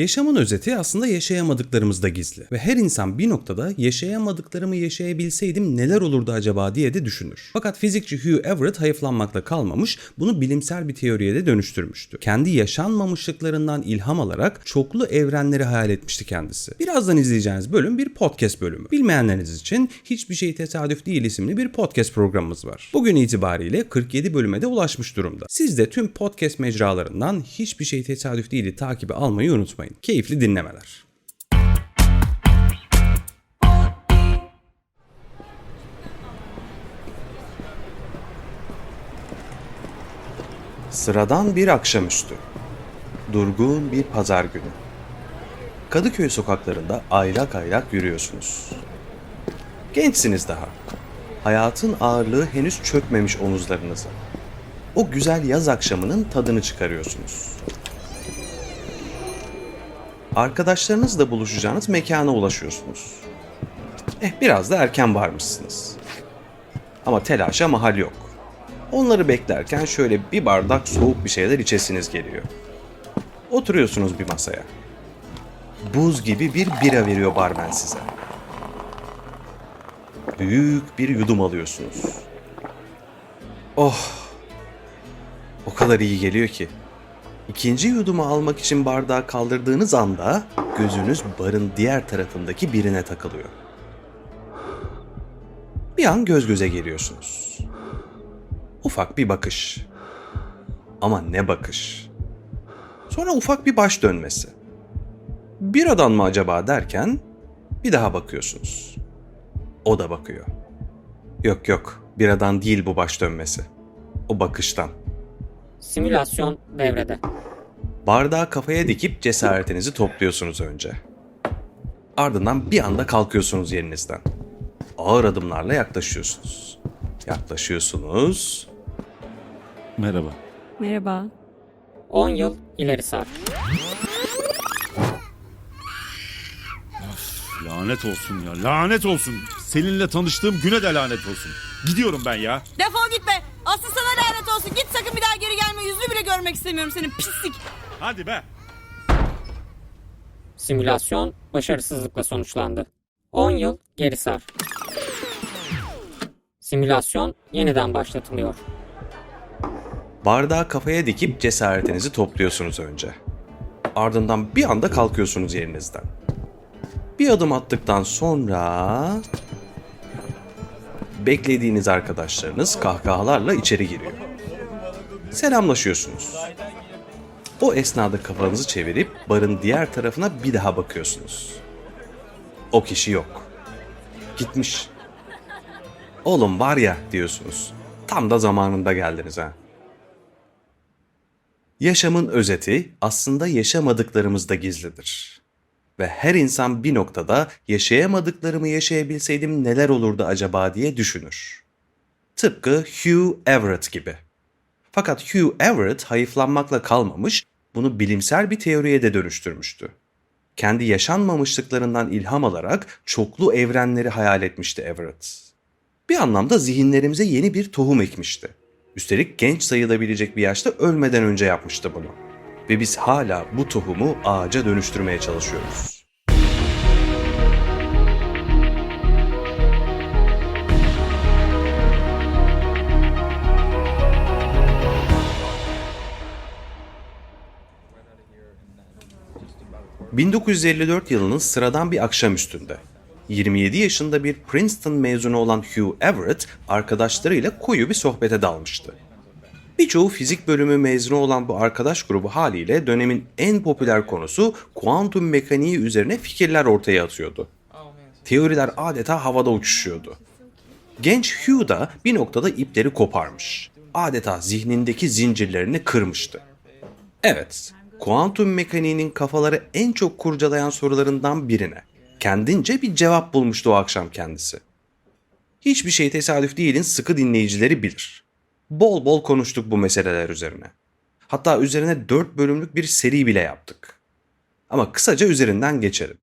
Yaşamın özeti aslında yaşayamadıklarımızda gizli. Ve her insan bir noktada yaşayamadıklarımı yaşayabilseydim neler olurdu acaba diye de düşünür. Fakat fizikçi Hugh Everett hayıflanmakla kalmamış, bunu bilimsel bir teoriye de dönüştürmüştü. Kendi yaşanmamışlıklarından ilham alarak çoklu evrenleri hayal etmişti kendisi. Birazdan izleyeceğiniz bölüm bir podcast bölümü. Bilmeyenleriniz için Hiçbir Şey Tesadüf Değil isimli bir podcast programımız var. Bugün itibariyle 47 bölüme de ulaşmış durumda. Siz de tüm podcast mecralarından Hiçbir Şey Tesadüf Değil'i takibi almayı unutmayın. Keyifli dinlemeler. Sıradan bir akşamüstü. Durgun bir pazar günü. Kadıköy sokaklarında aylak aylak yürüyorsunuz. Gençsiniz daha. Hayatın ağırlığı henüz çökmemiş omuzlarınıza. O güzel yaz akşamının tadını çıkarıyorsunuz. Arkadaşlarınızla buluşacağınız mekana ulaşıyorsunuz. Eh biraz da erken varmışsınız. Ama telaşa mahal yok. Onları beklerken şöyle bir bardak soğuk bir şeyler içesiniz geliyor. Oturuyorsunuz bir masaya. Buz gibi bir bira veriyor barmen size. Büyük bir yudum alıyorsunuz. Oh! O kadar iyi geliyor ki. İkinci yudumu almak için bardağı kaldırdığınız anda gözünüz barın diğer tarafındaki birine takılıyor. Bir an göz göze geliyorsunuz. Ufak bir bakış. Ama ne bakış? Sonra ufak bir baş dönmesi. Biradan mı acaba derken bir daha bakıyorsunuz. O da bakıyor. Yok yok, biradan değil bu baş dönmesi. O bakıştan. Simülasyon devrede. Bardağı kafaya dikip cesaretinizi topluyorsunuz önce. Ardından bir anda kalkıyorsunuz yerinizden. Ağır adımlarla yaklaşıyorsunuz. Yaklaşıyorsunuz. Merhaba. Merhaba. 10 yıl ileri sar. Lanet olsun ya. Lanet olsun. Seninle tanıştığım güne de lanet olsun. Gidiyorum ben ya. Defol git be. Asıl sana sakın bir daha geri gelme. Yüzünü bile görmek istemiyorum senin pislik. Hadi be. Simülasyon başarısızlıkla sonuçlandı. 10 yıl geri sar. Simülasyon yeniden başlatılıyor. Bardağı kafaya dikip cesaretinizi topluyorsunuz önce. Ardından bir anda kalkıyorsunuz yerinizden. Bir adım attıktan sonra beklediğiniz arkadaşlarınız kahkahalarla içeri giriyor. Selamlaşıyorsunuz. O esnada kafanızı çevirip barın diğer tarafına bir daha bakıyorsunuz. O kişi yok. Gitmiş. Oğlum var ya diyorsunuz. Tam da zamanında geldiniz ha. Yaşamın özeti aslında yaşamadıklarımızda gizlidir. Ve her insan bir noktada yaşayamadıklarımı yaşayabilseydim neler olurdu acaba diye düşünür. Tıpkı Hugh Everett gibi. Fakat Hugh Everett hayıflanmakla kalmamış, bunu bilimsel bir teoriye de dönüştürmüştü. Kendi yaşanmamışlıklarından ilham alarak çoklu evrenleri hayal etmişti Everett. Bir anlamda zihinlerimize yeni bir tohum ekmişti. Üstelik genç sayılabilecek bir yaşta ölmeden önce yapmıştı bunu. Ve biz hala bu tohumu ağaca dönüştürmeye çalışıyoruz. ...1954 yılının sıradan bir akşamüstünde 27 yaşında bir Princeton mezunu olan Hugh Everett arkadaşlarıyla koyu bir sohbete dalmıştı. Birçoğu fizik bölümü mezunu olan bu arkadaş grubu haliyle dönemin en popüler konusu kuantum mekaniği üzerine fikirler ortaya atıyordu. Teoriler adeta havada uçuşuyordu. Genç Hugh da bir noktada ipleri koparmış. Adeta zihnindeki zincirlerini kırmıştı. Evet, kuantum mekaniğinin kafaları en çok kurcalayan sorularından birine kendince bir cevap bulmuştu o akşam kendisi. Hiçbir şey tesadüf değilin sıkı dinleyicileri bilir. Bol bol konuştuk bu meseleler üzerine. Hatta üzerine 4 bölümlük bir seri bile yaptık. Ama kısaca üzerinden geçelim.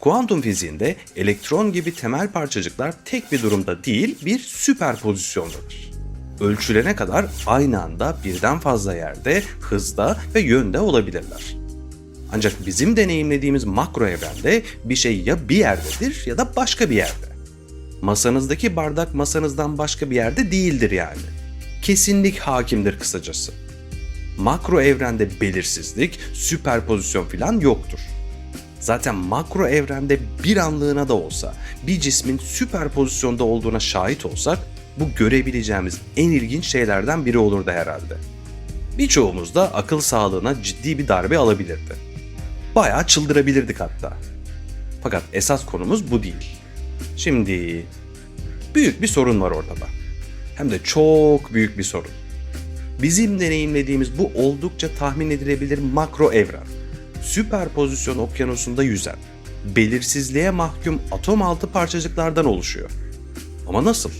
Kuantum fiziğinde elektron gibi temel parçacıklar tek bir durumda değil bir süper pozisyondadır. Ölçülene kadar aynı anda birden fazla yerde, hızda ve yönde olabilirler. Ancak bizim deneyimlediğimiz makro evrende bir şey ya bir yerdedir ya da başka bir yerde. Masanızdaki bardak masanızdan başka bir yerde değildir yani. Kesinlik hakimdir kısacası. Makro evrende belirsizlik, süperpozisyon falan yoktur. Zaten makro evrende bir anlığına da olsa bir cismin süperpozisyonda olduğuna şahit olsak bu görebileceğimiz en ilginç şeylerden biri olurdu herhalde. Birçoğumuz da akıl sağlığına ciddi bir darbe alabilirdi. Bayağı çıldırabilirdik hatta. Fakat esas konumuz bu değil. Şimdi büyük bir sorun var ortada. Hem de çok büyük bir sorun. Bizim deneyimlediğimiz bu oldukça tahmin edilebilir makro evren, süperpozisyon okyanusunda yüzen, belirsizliğe mahkum atom altı parçacıklardan oluşuyor. Ama nasıl?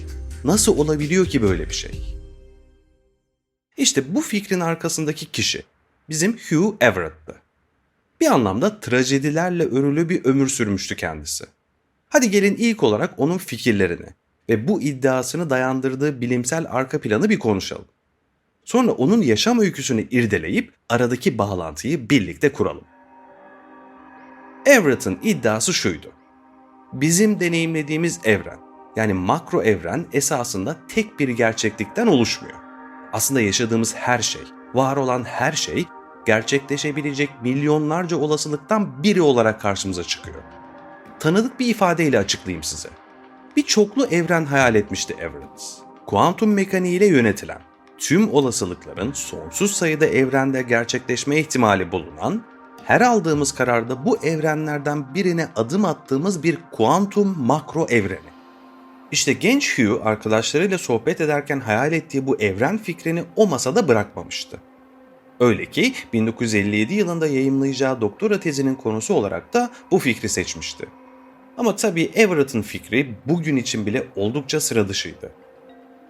Nasıl olabiliyor ki böyle bir şey? İşte bu fikrin arkasındaki kişi bizim Hugh Everett'tı. Bir anlamda trajedilerle örülü bir ömür sürmüştü kendisi. Hadi gelin ilk olarak onun fikirlerini ve bu iddiasını dayandırdığı bilimsel arka planı bir konuşalım. Sonra onun yaşam öyküsünü irdeleyip aradaki bağlantıyı birlikte kuralım. Everett'ın iddiası şuydu. Bizim deneyimlediğimiz evren, yani makro evren esasında tek bir gerçeklikten oluşmuyor. Aslında yaşadığımız her şey, var olan her şey gerçekleşebilecek milyonlarca olasılıktan biri olarak karşımıza çıkıyor. Tanıdık bir ifadeyle açıklayayım size. Bir çoklu evren hayal etmişti Everett. Kuantum mekaniğiyle yönetilen, tüm olasılıkların sonsuz sayıda evrende gerçekleşme ihtimali bulunan, her aldığımız kararda bu evrenlerden birine adım attığımız bir kuantum makro evreni. İşte genç Hugh arkadaşlarıyla sohbet ederken hayal ettiği bu evren fikrini o masada bırakmamıştı. Öyle ki 1957 yılında yayımlayacağı doktora tezinin konusu olarak da bu fikri seçmişti. Ama tabii Everett'ın fikri bugün için bile oldukça sıra dışıydı.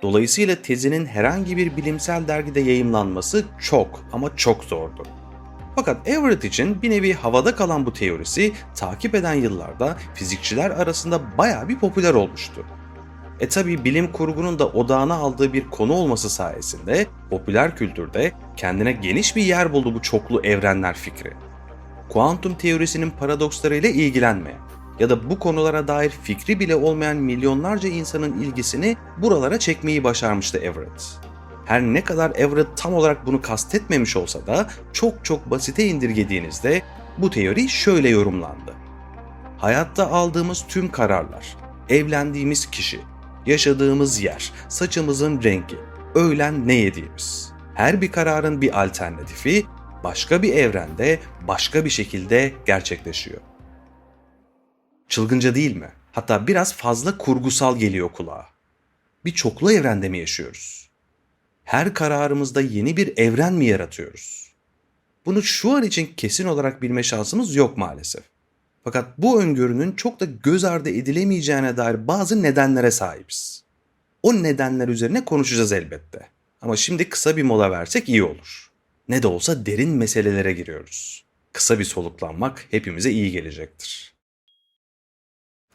Dolayısıyla tezinin herhangi bir bilimsel dergide yayımlanması çok ama çok zordu. Fakat Everett için bir nevi havada kalan bu teorisi takip eden yıllarda fizikçiler arasında bayağı bir popüler olmuştu. E tabi bilim kurgunun da odağına aldığı bir konu olması sayesinde popüler kültürde kendine geniş bir yer buldu bu çoklu evrenler fikri. Kuantum teorisinin paradokslarıyla ilgilenmeyen ya da bu konulara dair fikri bile olmayan milyonlarca insanın ilgisini buralara çekmeyi başarmıştı Everett. Her ne kadar Everett tam olarak bunu kastetmemiş olsa da çok çok basite indirgediğinizde bu teori şöyle yorumlandı. Hayatta aldığımız tüm kararlar, evlendiğimiz kişi, yaşadığımız yer, saçımızın rengi, öğlen ne yediğimiz. Her bir kararın bir alternatifi başka bir evrende, başka bir şekilde gerçekleşiyor. Çılgınca değil mi? Hatta biraz fazla kurgusal geliyor kulağa. Bir çoklu evrende mi yaşıyoruz? Her kararımızda yeni bir evren mi yaratıyoruz? Bunu şu an için kesin olarak bilme şansımız yok maalesef. Fakat bu öngörünün çok da göz ardı edilemeyeceğine dair bazı nedenlere sahibiz. O nedenler üzerine konuşacağız elbette. Ama şimdi kısa bir mola versek iyi olur. Ne de olsa derin meselelere giriyoruz. Kısa bir soluklanmak hepimize iyi gelecektir.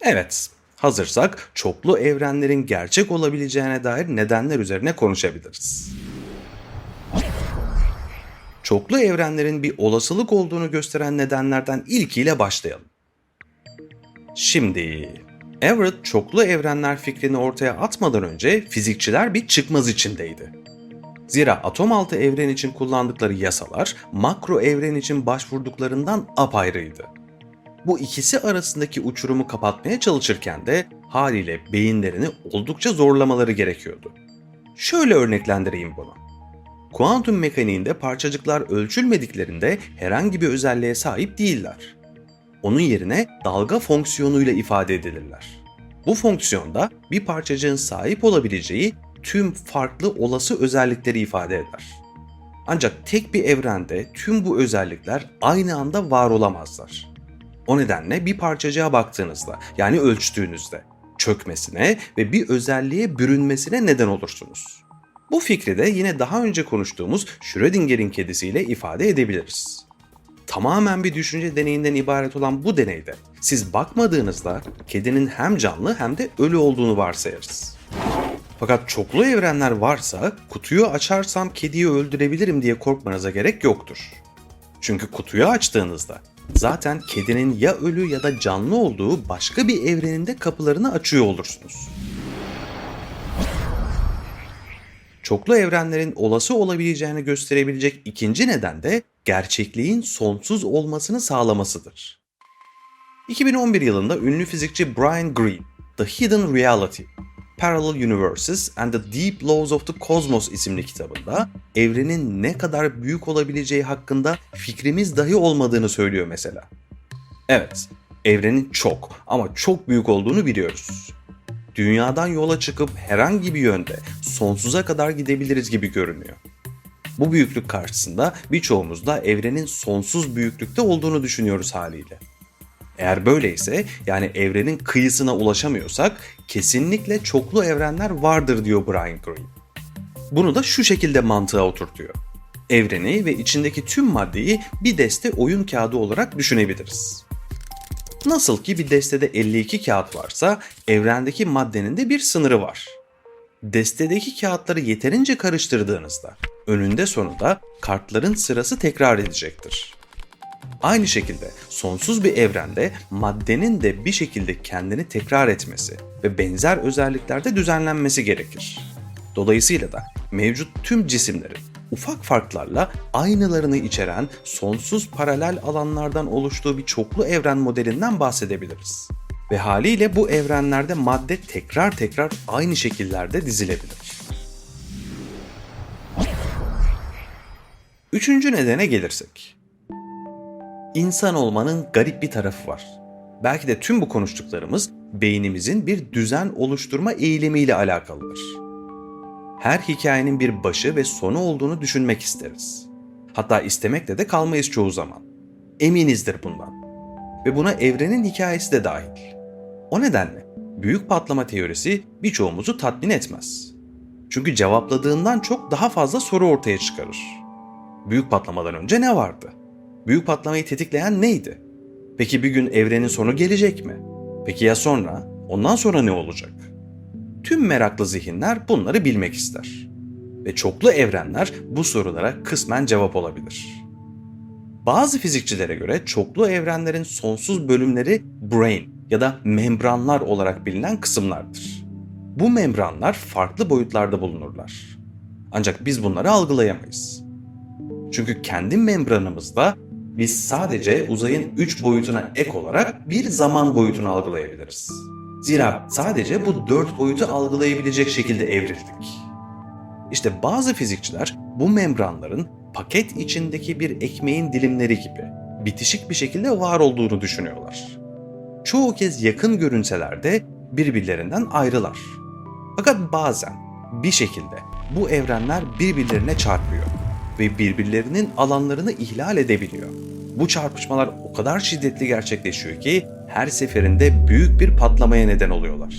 Evet, hazırsak çoklu evrenlerin gerçek olabileceğine dair nedenler üzerine konuşabiliriz. Çoklu evrenlerin bir olasılık olduğunu gösteren nedenlerden ilkiyle başlayalım. Şimdi, Everett çoklu evrenler fikrini ortaya atmadan önce fizikçiler bir çıkmaz içindeydi. Zira atom altı evren için kullandıkları yasalar makro evren için başvurduklarından apayrıydı. Bu ikisi arasındaki uçurumu kapatmaya çalışırken de haliyle beyinlerini oldukça zorlamaları gerekiyordu. Şöyle örneklendireyim bunu. Kuantum mekaniğinde parçacıklar ölçülmediklerinde herhangi bir özelliğe sahip değiller. Onun yerine dalga fonksiyonuyla ifade edilirler. Bu fonksiyonda bir parçacığın sahip olabileceği tüm farklı olası özellikleri ifade eder. Ancak tek bir evrende tüm bu özellikler aynı anda var olamazlar. O nedenle bir parçacığa baktığınızda yani ölçtüğünüzde çökmesine ve bir özelliğe bürünmesine neden olursunuz. Bu fikri de yine daha önce konuştuğumuz Schrödinger'in kedisiyle ifade edebiliriz. Tamamen bir düşünce deneyinden ibaret olan bu deneyde siz bakmadığınızda kedinin hem canlı hem de ölü olduğunu varsayarız. Fakat çoklu evrenler varsa kutuyu açarsam kediyi öldürebilirim diye korkmanıza gerek yoktur. Çünkü kutuyu açtığınızda zaten kedinin ya ölü ya da canlı olduğu başka bir evreninde kapılarını açıyor olursunuz. Çoklu evrenlerin olası olabileceğini gösterebilecek ikinci neden de gerçekliğin sonsuz olmasını sağlamasıdır. 2011 yılında ünlü fizikçi Brian Greene, The Hidden Reality, Parallel Universes and the Deep Laws of the Cosmos isimli kitabında evrenin ne kadar büyük olabileceği hakkında fikrimiz dahi olmadığını söylüyor mesela. Evet, evrenin çok ama çok büyük olduğunu biliyoruz. Dünyadan yola çıkıp herhangi bir yönde sonsuza kadar gidebiliriz gibi görünüyor. Bu büyüklük karşısında birçoğumuz da evrenin sonsuz büyüklükte olduğunu düşünüyoruz haliyle. Eğer böyleyse yani evrenin kıyısına ulaşamıyorsak kesinlikle çoklu evrenler vardır diyor Brian Greene. Bunu da şu şekilde mantığa oturtuyor. Evreni ve içindeki tüm maddeyi bir deste oyun kağıdı olarak düşünebiliriz. Nasıl ki bir destede 52 kağıt varsa evrendeki maddenin de bir sınırı var. Destedeki kağıtları yeterince karıştırdığınızda önünde sonunda kartların sırası tekrar edecektir. Aynı şekilde sonsuz bir evrende maddenin de bir şekilde kendini tekrar etmesi ve benzer özelliklerde düzenlenmesi gerekir. Dolayısıyla da mevcut tüm cisimlerin ufak farklarla aynılarını içeren sonsuz paralel alanlardan oluştuğu bir çoklu evren modelinden bahsedebiliriz. Ve haliyle bu evrenlerde madde tekrar tekrar aynı şekillerde dizilebilir. Üçüncü nedene gelirsek. İnsan olmanın garip bir tarafı var. Belki de tüm bu konuştuklarımız beynimizin bir düzen oluşturma eğilimiyle alakalıdır. Her hikayenin bir başı ve sonu olduğunu düşünmek isteriz. Hatta istemekle de kalmayız çoğu zaman. Eminizdir bundan. Ve buna evrenin hikayesi de dahil. O nedenle büyük patlama teorisi birçoğumuzu tatmin etmez. Çünkü cevapladığından çok daha fazla soru ortaya çıkarır. Büyük patlamadan önce ne vardı? Büyük patlamayı tetikleyen neydi? Peki bir gün evrenin sonu gelecek mi? Peki ya sonra? Ondan sonra ne olacak? Tüm meraklı zihinler bunları bilmek ister. Ve çoklu evrenler bu sorulara kısmen cevap olabilir. Bazı fizikçilere göre çoklu evrenlerin sonsuz bölümleri brain ya da membranlar olarak bilinen kısımlardır. Bu membranlar farklı boyutlarda bulunurlar. Ancak biz bunları algılayamayız. Çünkü kendi membranımızda biz sadece uzayın 3 boyutuna ek olarak bir zaman boyutunu algılayabiliriz. Zira sadece bu 4 boyutu algılayabilecek şekilde evrildik. İşte bazı fizikçiler bu membranların paket içindeki bir ekmeğin dilimleri gibi bitişik bir şekilde var olduğunu düşünüyorlar. Çoğu kez yakın görünseler de birbirlerinden ayrılar. Fakat bazen bir şekilde bu evrenler birbirlerine çarpıyor ve birbirlerinin alanlarını ihlal edebiliyor. Bu çarpışmalar o kadar şiddetli gerçekleşiyor ki her seferinde büyük bir patlamaya neden oluyorlar.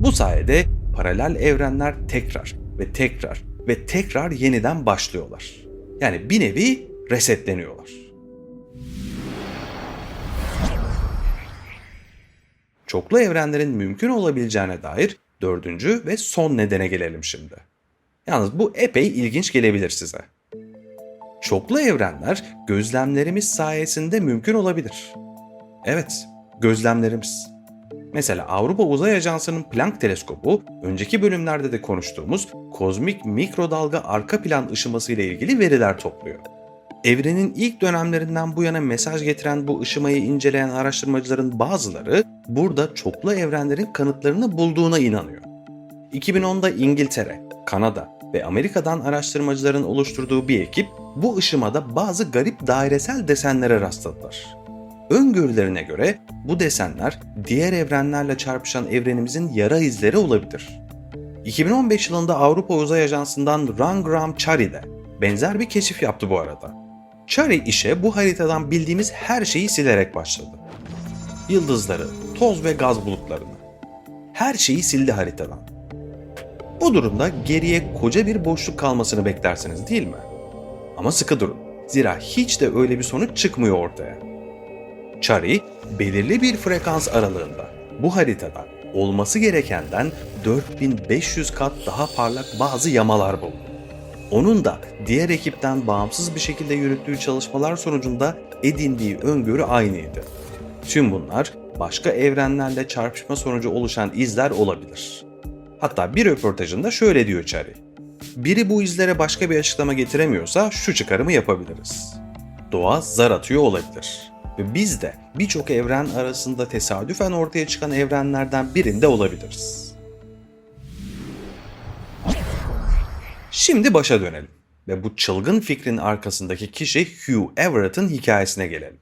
Bu sayede paralel evrenler tekrar ve tekrar ve tekrar yeniden başlıyorlar. Yani bir nevi resetleniyorlar. Çoklu evrenlerin mümkün olabileceğine dair dördüncü ve son nedene gelelim şimdi. Yalnız bu epey ilginç gelebilir size. Çoklu evrenler gözlemlerimiz sayesinde mümkün olabilir. Evet, gözlemlerimiz. Mesela Avrupa Uzay Ajansı'nın Planck teleskobu önceki bölümlerde de konuştuğumuz kozmik mikrodalga arka plan ışıması ile ilgili veriler topluyor. Evrenin ilk dönemlerinden bu yana mesaj getiren bu ışımayı inceleyen araştırmacıların bazıları burada çoklu evrenlerin kanıtlarını bulduğuna inanıyor. 2010'da İngiltere, Kanada ve Amerika'dan araştırmacıların oluşturduğu bir ekip bu ışımada bazı garip dairesel desenlere rastladılar. Öngörülerine göre bu desenler diğer evrenlerle çarpışan evrenimizin yara izleri olabilir. 2015 yılında Avrupa Uzay Ajansı'ndan Rangram Chari de benzer bir keşif yaptı bu arada. Chari işe bu haritadan bildiğimiz her şeyi silerek başladı. Yıldızları, toz ve gaz bulutlarını. Her şeyi sildi haritadan. Bu durumda geriye koca bir boşluk kalmasını beklersiniz değil mi? Ama sıkı durun. Zira hiç de öyle bir sonuç çıkmıyor ortaya. Chari belirli bir frekans aralığında bu haritada olması gerekenden 4500 kat daha parlak bazı yamalar buldu. Onun da diğer ekipten bağımsız bir şekilde yürüttüğü çalışmalar sonucunda edindiği öngörü aynıydı. Tüm bunlar başka evrenlerle çarpışma sonucu oluşan izler olabilir. Hatta bir röportajında şöyle diyor Chari. Biri bu izlere başka bir açıklama getiremiyorsa şu çıkarımı yapabiliriz. Doğa zar atıyor olabilir. Ve biz de birçok evren arasında tesadüfen ortaya çıkan evrenlerden birinde olabiliriz. Şimdi başa dönelim ve bu çılgın fikrin arkasındaki kişi Hugh Everett'ın hikayesine gelelim.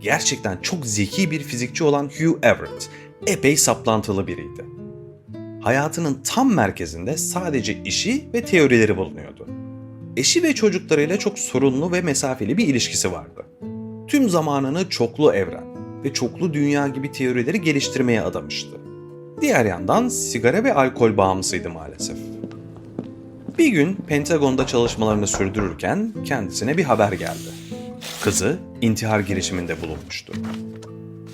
Gerçekten çok zeki bir fizikçi olan Hugh Everett, epey saplantılı biriydi. Hayatının tam merkezinde sadece işi ve teorileri bulunuyordu. Eşi ve çocuklarıyla çok sorunlu ve mesafeli bir ilişkisi vardı. Tüm zamanını çoklu evren ve çoklu dünya gibi teorileri geliştirmeye adamıştı. Diğer yandan sigara ve alkol bağımlısıydı maalesef. Bir gün Pentagon'da çalışmalarını sürdürürken kendisine bir haber geldi. Kızı intihar girişiminde bulunmuştu.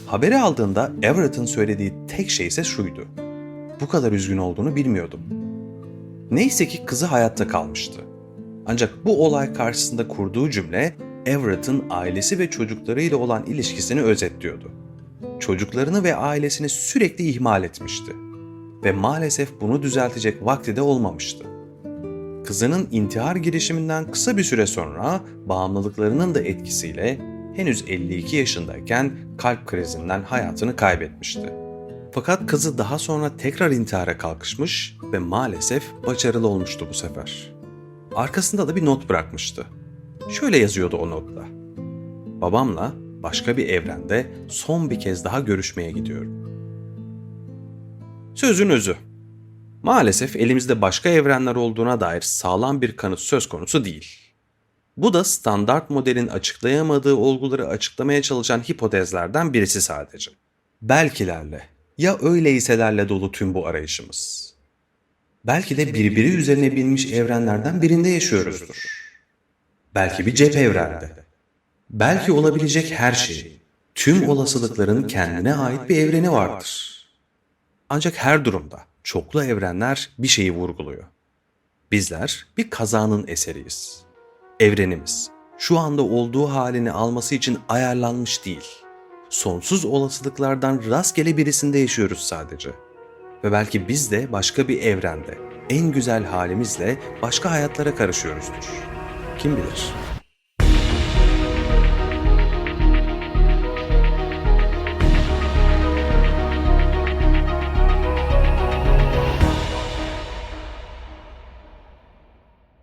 Haberi aldığında Everett'ın söylediği tek şey ise şuydu. Bu kadar üzgün olduğunu bilmiyordum. Neyse ki kızı hayatta kalmıştı. Ancak bu olay karşısında kurduğu cümle Everett'ın ailesi ve çocuklarıyla olan ilişkisini özetliyordu. Çocuklarını ve ailesini sürekli ihmal etmişti. Ve maalesef bunu düzeltecek vakti de olmamıştı. Kızının intihar girişiminden kısa bir süre sonra bağımlılıklarının da etkisiyle henüz 52 yaşındayken kalp krizinden hayatını kaybetmişti. Fakat kızı daha sonra tekrar intihara kalkışmış ve maalesef başarılı olmuştu bu sefer. Arkasında da bir not bırakmıştı. Şöyle yazıyordu o notta. Babamla başka bir evrende son bir kez daha görüşmeye gidiyorum. Sözün özü. Maalesef elimizde başka evrenler olduğuna dair sağlam bir kanıt söz konusu değil. Bu da standart modelin açıklayamadığı olguları açıklamaya çalışan hipotezlerden birisi sadece. Belkilerle ya öyleyselerle dolu tüm bu arayışımız. Belki de birbiri üzerine binmiş evrenlerden birinde yaşıyoruzdur. Belki bir cep evrende. Belki olabilecek her şey, tüm olasılıkların kendine ait bir evreni vardır. Ancak her durumda çoklu evrenler bir şeyi vurguluyor. Bizler bir kazanın eseriyiz. Evrenimiz şu anda olduğu halini alması için ayarlanmış değil. Sonsuz olasılıklardan rastgele birisinde yaşıyoruz sadece. Ve belki biz de başka bir evrende en güzel halimizle başka hayatlara karışıyoruzdur. Kim bilir?